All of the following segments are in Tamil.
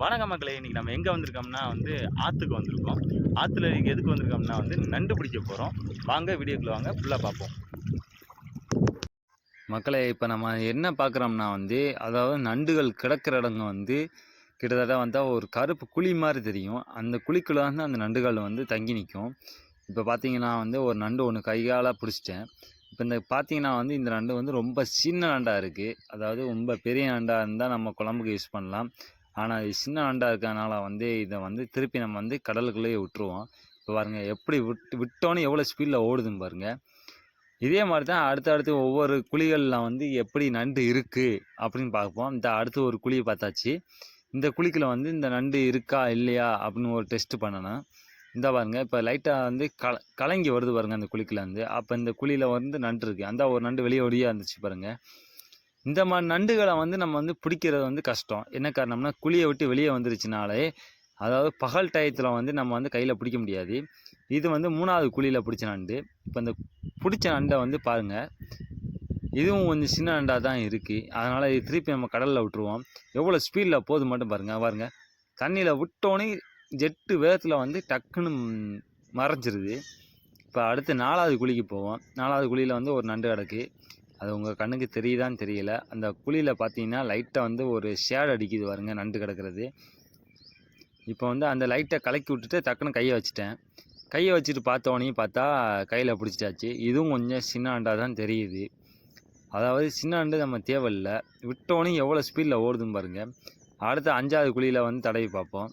வணக்க மக்களே இன்னைக்கு நம்ம எங்கே வந்திருக்கோம்னா வந்து ஆற்றுக்கு வந்திருக்கோம். ஆற்றுல எதுக்கு வந்திருக்கோம்னா வந்து நண்டு பிடிக்க போகிறோம் வாங்க வீடியோக்குள்ள வாங்க ஃபுல்லாக பார்ப்போம். மக்களை இப்போ நம்ம என்ன பார்க்குறோம்னா வந்து அதாவது நண்டுகள் கிடக்கிற இடங்க வந்து கிட்டத்தட்ட வந்தால் ஒரு கருப்பு குழி மாதிரி தெரியும். அந்த குழிக்குள்ளே வந்து அந்த நண்டுகள் வந்து தங்கி நிற்கும் இப்போ பார்த்தீங்கன்னா வந்து ஒரு நண்டு ஒன்று கையால் பிடிச்சிட்டேன். இப்போ இந்த பார்த்தீங்கன்னா வந்து இந்த நண்டு வந்து ரொம்ப சின்ன நண்டாக இருக்குது அதாவது ரொம்ப பெரிய நண்டாக இருந்தால் நம்ம குழம்புக்கு யூஸ் பண்ணலாம். ஆனால் இது சின்ன நண்டாக இருக்கிறனால வந்து இதை வந்து திருப்பி நம்ம வந்து கடலுக்குள்ளேயே விட்டுருவோம். இப்போ பாருங்கள் எப்படி விட்டு விட்டோன்னே எவ்வளோ ஸ்பீடில் ஓடுதுன்னு பாருங்கள் இதே மாதிரி தான் அடுத்து அடுத்து ஒவ்வொரு குழிகளில் வந்து எப்படி நண்டு இருக்குது அப்படின்னு பார்ப்போம். இந்த அடுத்து ஒரு குழியை பார்த்தாச்சு. இந்த குழிக்கில் வந்து இந்த நண்டு இருக்கா இல்லையா அப்படின்னு ஒரு டெஸ்ட் பண்ணணும். இந்த பாருங்க இப்போ லைட்டாக வந்து கல கலங்கி வருது பாருங்க அந்த குழிக்கில் வந்து அப்போ இந்த குழியில் வந்து நண்டு இருக்குது அந்த ஒரு நண்டு வெளியே ஒடியாக இருந்துச்சு பாருங்கள் இந்த மாதிரி நண்டுகளை வந்து நம்ம வந்து பிடிக்கிறது வந்து கஷ்டம். என்ன காரணம்னா குழியை விட்டு வெளியே வந்துருச்சுனாலே அதாவது பகல் டயத்தில் வந்து நம்ம வந்து கையில் பிடிக்க முடியாது. இது வந்து மூணாவது குழியில் பிடிச்ச நண்டு. இப்போ இந்த பிடிச்ச நண்டை வந்து பாருங்கள் இதுவும் கொஞ்சம் சின்ன நண்டாக தான் இருக்குது அதனால் இது திருப்பி நம்ம கடலில் விட்டுருவோம். எவ்வளோ ஸ்பீடில் போகுது மட்டும் பாருங்கள் பாருங்கள் தண்ணியில் விட்டோன்னே ஜெட்டு வேகத்தில் வந்து டக்குன்னு மறைஞ்சிருது. இப்போ அடுத்து நாலாவது குழிக்கு போவோம். நாலாவது குழியில் வந்து ஒரு நண்டு கிடக்கு. அது உங்கள் கண்ணுக்கு தெரியுதான்னு தெரியல. அந்த குழியில் பார்த்தீங்கன்னா லைட்டாக வந்து ஒரு ஷேட் அடிக்குது பாருங்க நண்டு கிடக்கிறது. இப்போ வந்து அந்த லைட்டை கலக்கி விட்டுட்டு டக்குன்னு கையை வச்சுட்டேன். கையை வச்சுட்டு பார்த்தோன்னே பார்த்தா கையில் பிடிச்சிட்டாச்சு. இதுவும் கொஞ்சம் சின்ன அண்டாக தான் தெரியுது. அதாவது சின்ன அண்டு நம்ம தேவையில்ல. விட்டோன்னே எவ்வளோ ஸ்பீடில் ஓடுதுன்னு பாருங்கள் அடுத்த அஞ்சாவது குழியில் வந்து தடவி பார்ப்போம்.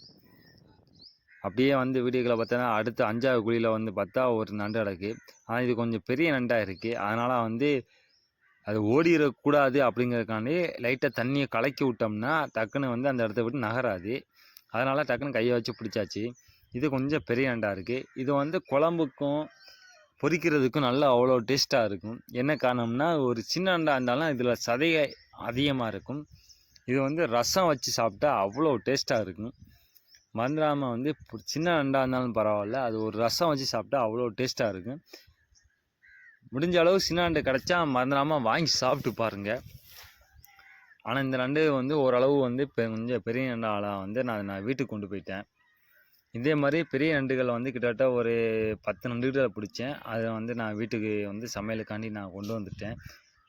அப்படியே வந்து வீடியோக்களை பார்த்தோன்னா அடுத்த அஞ்சாவது குழியில் வந்து பார்த்தா ஒரு நண்டு கிடக்கு. ஆனால் இது கொஞ்சம் பெரிய நண்டாக இருக்குது அதனால் வந்து அது ஓடிடக்கூடாது அப்படிங்கிறதுக்காண்டி லைட்டாக தண்ணியை கலக்கி விட்டோம்னா டக்குன்னு வந்து அந்த இடத்த விட்டு நகராது. அதனால் டக்குன்னு கையை வச்சு பிடிச்சாச்சு. இது கொஞ்சம் பெரிய அண்டாக இருக்குது இது வந்து குழம்புக்கும் பொரிக்கிறதுக்கும் நல்லா அவ்வளோ டேஸ்ட்டாக இருக்கும். என்ன காரணம்னா ஒரு சின்ன அண்டா இருந்தாலும் இதில் சதையை அதிகமாக இருக்கும். இது வந்து ரசம் வச்சு சாப்பிட்டா அவ்வளோ டேஸ்ட்டாக இருக்கும். மறந்துடாமல் வந்து சின்ன அண்டா இருந்தாலும் பரவாயில்ல. அது ஒரு ரசம் வச்சு சாப்பிட்டா அவ்வளோ டேஸ்ட்டாக இருக்கும். முடிஞ்ச அளவு சின்ன நண்டு கிடச்சா மறந்துடாமல் வாங்கி சாப்பிட்டு பாருங்கள் ஆனால் இந்த நண்டு வந்து ஓரளவு வந்து கொஞ்சம் பெரிய நண்டாலாக வந்து நான் நான் வீட்டுக்கு கொண்டு போயிட்டேன். இதே மாதிரி பெரிய நண்டுகளை வந்து கிட்டத்தட்ட ஒரு பத்து நண்டுகளை பிடிச்சேன். அதை வந்து நான் வீட்டுக்கு வந்து சமையலுக்காண்டி நான் கொண்டு வந்துட்டேன்.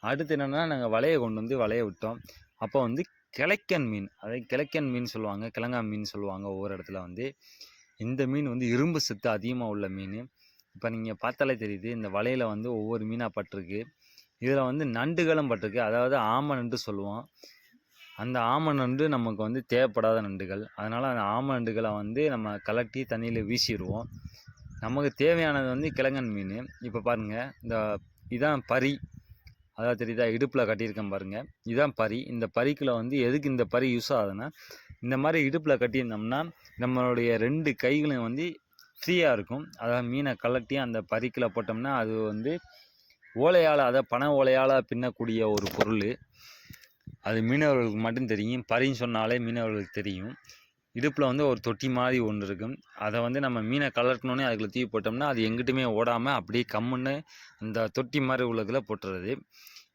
அடுத்து என்னென்னா நாங்கள் வலையை கொண்டு வந்து வலையை விட்டோம். அப்போ வந்து கிழக்கன் மீன் அதே கிழக்கன் மீன் சொல்லுவாங்க கிழங்கா மீன் சொல்லுவாங்க ஒவ்வொரு இடத்துல வந்து. இந்த மீன் வந்து இரும்பு சத்து அதிகமாக உள்ள மீன். இப்போ நீங்கள் பார்த்தாலே தெரியுது இந்த வலையில் வந்து ஒவ்வொரு மீனாக பட்டிருக்கு. இதில் வந்து நண்டுகளும் பட்டிருக்கு. அதாவது ஆம நண்டு சொல்லுவோம். அந்த ஆம நண்டு நமக்கு வந்து தேவைப்படாத நண்டுகள். அதனால் அந்த ஆம நண்டுகளை வந்து நம்ம கலட்டி தண்ணியில் வீசிடுவோம். நமக்கு தேவையானது வந்து கிழங்கன் மீன். இப்போ பாருங்கள் இந்த இதான் பரி அதாவது தெரியுதா? இடுப்பில் கட்டியிருக்கேன் பாருங்கள் இதான் பறி. இந்த பரிக்குள்ள வந்து எதுக்கு இந்த பரி யூஸ் ஆகுதுன்னா இந்த மாதிரி இடுப்பில் கட்டியிருந்தோம்னா நம்மளுடைய ரெண்டு கைகளும் வந்து ஃப்ரீயாக இருக்கும். அதாவது மீனை கலட்டி அந்த பறிக்கில் போட்டோம்னா அது வந்து ஓலையால் அதை பனை ஓலையால் பின்னக்கூடிய ஒரு பொருள். அது மீனவர்களுக்கு மட்டும் தெரியும். பறின்னு சொன்னாலே மீனவர்களுக்கு தெரியும். இடுப்பில் வந்து ஒரு தொட்டி மாதிரி ஒன்று இருக்கும். அதை வந்து நம்ம மீனை கலட்டினோன்னே அதுக்குள்ள தூக்கி போட்டோம்னா அது எங்கிட்டுமே ஓடாமல் அப்படியே கம்முன்னு அந்த தொட்டி மாதிரி உள்ளதில் போட்டுறது.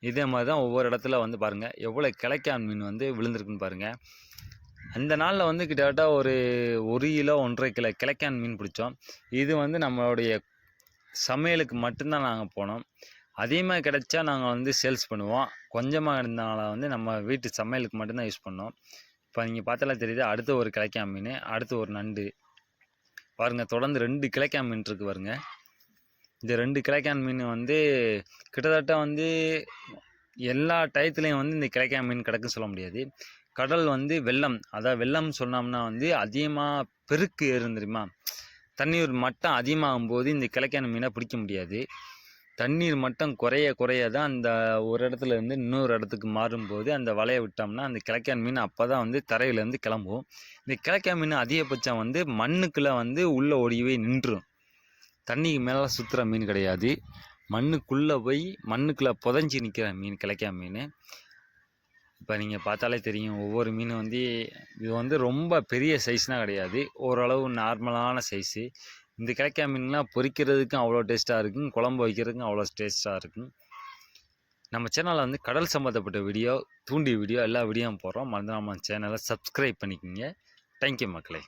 இதே மாதிரி தான் ஒவ்வொரு இடத்துல வந்து பாருங்கள் எவ்வளோ கிளைக்கான் மீன் வந்து விழுந்திருக்குன்னு பாருங்கள் அந்த நாளில் வந்து கிட்டத்தட்ட ஒரு ஒரு கிலோ ஒன்றரை கிலோ கிழக்கான் மீன் பிடிச்சோம். இது வந்து நம்மளுடைய சமையலுக்கு மட்டும்தான் நாங்கள் போனோம். அதிகமாக கிடைச்சா நாங்கள் வந்து சேல்ஸ் பண்ணுவோம். கொஞ்சமாக இருந்தனால வந்து நம்ம வீட்டு சமையலுக்கு மட்டும்தான் யூஸ் பண்ணோம். இப்போ நீங்கள் பார்த்தாலே தெரியுது அடுத்து ஒரு கிளைக்கா மீன் அடுத்து ஒரு நண்டு. பாருங்கள் தொடர்ந்து ரெண்டு கிளைக்கா மீன் இருக்குது பாருங்க. இந்த ரெண்டு கிளைக்கான் மீன் வந்து கிட்டத்தட்ட வந்து எல்லா டயத்துலேயும் வந்து இந்த கிளைக்கா மீன் கிடக்குன்னு சொல்ல முடியாது. கடல் வந்து வெள்ளம். அதாவது வெள்ளம் சொன்னோம்னா வந்து அதிகமாக பெருக்கு ஏறும் தெரியுமா? தண்ணீர் மட்டம் அதிகமாகும் போது இந்த கிழக்கான மீனை பிடிக்க முடியாது. தண்ணீர் மட்டம் குறைய குறைய தான் அந்த ஒரு இடத்துல இருந்து இன்னொரு இடத்துக்கு மாறும்போது அந்த வலையை விட்டோம்னா அந்த கிழக்கான் மீன் அப்போ தான் வந்து தரையிலேருந்து கிளம்பும் இந்த கிழக்கான் மீன் அதிகபட்சம் வந்து மண்ணுக்குள்ளே வந்து உள்ளே ஓடியவே நின்றும் தண்ணிக்கு மேலே சுற்றுற மீன் கிடையாது. மண்ணுக்குள்ளே போய் மண்ணுக்குள்ளே புதஞ்சி நிற்கிற மீன் கிழக்கா மீன். இப்போ நீங்கள் பார்த்தாலே தெரியும் ஒவ்வொரு மீன் வந்து இது வந்து ரொம்ப பெரிய சைஸ்னால் கிடையாது. ஓரளவு நார்மலான சைஸு இந்த கிழக்கா மீன்லாம் பொரிக்கிறதுக்கும் அவ்வளோ டேஸ்ட்டாக இருக்கும். குழம்பு வைக்கிறதுக்கும் அவ்வளோ டேஸ்ட்டாக இருக்கும். நம்ம சேனலில் வந்து கடல் சம்மந்தப்பட்ட வீடியோ தூண்டி வீடியோ எல்லா வீடியோவும் போடுறோம். மறந்து நம்ம சேனலை சப்ஸ்கிரைப் பண்ணிக்கோங்க. தேங்க்யூ மக்களே.